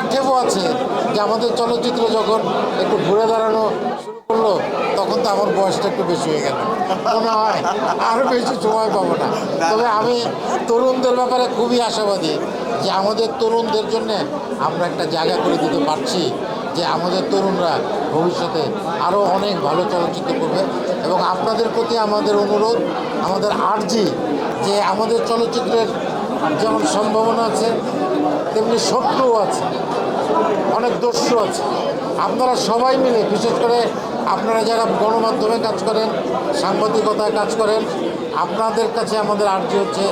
আক্ষেপও আছে যে আমাদের চলচ্চিত্র যখন একটু ঘুরে দাঁড়ানো শুরু করল, তখন তো আমার বয়সটা একটু বেশি হয়ে গেল। মনে হয় আরও বেশি সময় পাবো না। তবে আমি তরুণদের ব্যাপারে খুবই আশাবাদী যে আমাদের তরুণদের জন্য আমরা একটা জায়গা করে দিতে পারছি যে আমাদের তরুণরা ভবিষ্যতে আরও অনেক ভালো চলচ্চিত্র করবে এবং আপনাদের প্রতি আমাদের অনুরোধ, আমাদের আর্জি যে আমাদের চলচ্চিত্রের যেমন সম্ভাবনা আছে তেমনি স্বপ্নও আছে। অনেক দস্যু আছে। আপনারা সবাই মিলে বিশেষ করে আপনারা যারা গণমাধ্যমে কাজ করেন সাংবাদিকতায় কাজ করেন আপনাদের কাছে আমাদের আর্জি হচ্ছে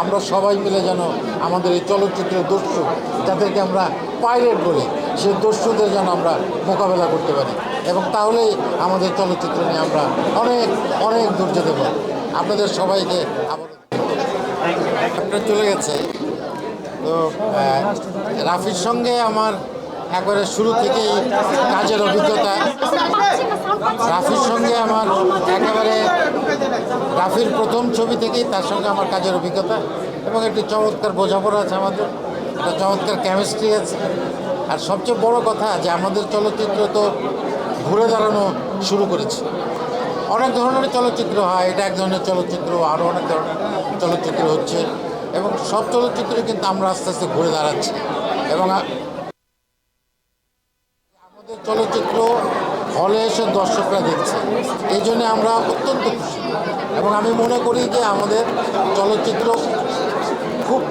আমরা সবাই মিলে যেন আমাদের এই চলচ্চিত্রের দস্যু যাদেরকে আমরা পাইরেট বলি সে দস্যুদের যেন আমরা মোকাবেলা করতে পারি। এবং তাহলেই আমাদের চলচ্চিত্র নিয়ে আমরা অনেক অনেক দূর যেতে পারি আপনাদের সবাইকে আবার আপনার চলে গেছে। তো রাফির সঙ্গে আমার একবারে শুরু থেকেই কাজের অভিজ্ঞতা। রাফির সঙ্গে আমার একেবারে রাফির প্রথম ছবি থেকেই তার সঙ্গে আমার কাজের অভিজ্ঞতা এবং একটি চমৎকার বোঝাপড়া আছে আমাদের, একটা চমৎকার কেমিস্ট্রি আছে। আর সবচেয়ে বড় কথা যে আমাদের চলচ্চিত্র তো ঘুরে দাঁড়ানো শুরু করেছে। অনেক ধরনের চলচ্চিত্র হয়, এটা এক ধরনের চলচ্চিত্র আরও অনেক ধরনের চলচ্চিত্র হচ্ছে। এবং সব চলচ্চিত্রে কিন্তু আমরা আস্তে আস্তে ঘুরে দাঁড়াচ্ছি। এবং আমাদের চলচ্চিত্র হলে এসে দর্শকরা দেখছে। এই জন্য আমরা অত্যন্ত খুশি। এবং আমি মনে করি যে আমাদের চলচ্চিত্র খুব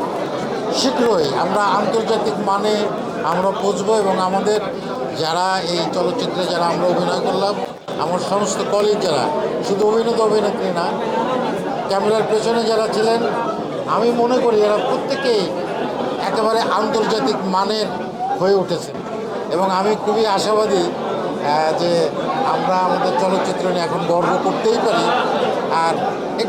শীঘ্রই আমরা আন্তর্জাতিক মানে আমরা পৌঁছবো এবং আমাদের যারা এই চলচ্চিত্রে যারা আমরা অভিনয় করলাম, আমার সমস্ত কলিগ যারা, শুধু অভিনেতা অভিনেত্রী না, ক্যামেরার পেছনে যারা ছিলেন আমি মনে করি এরা প্রত্যেকেই একেবারে আন্তর্জাতিক মানের হয়ে উঠেছে। এবং আমি খুবই আশাবাদী যে আমরা আমাদের চলচ্চিত্র নিয়ে এখন গর্ব করতেই পারি। আর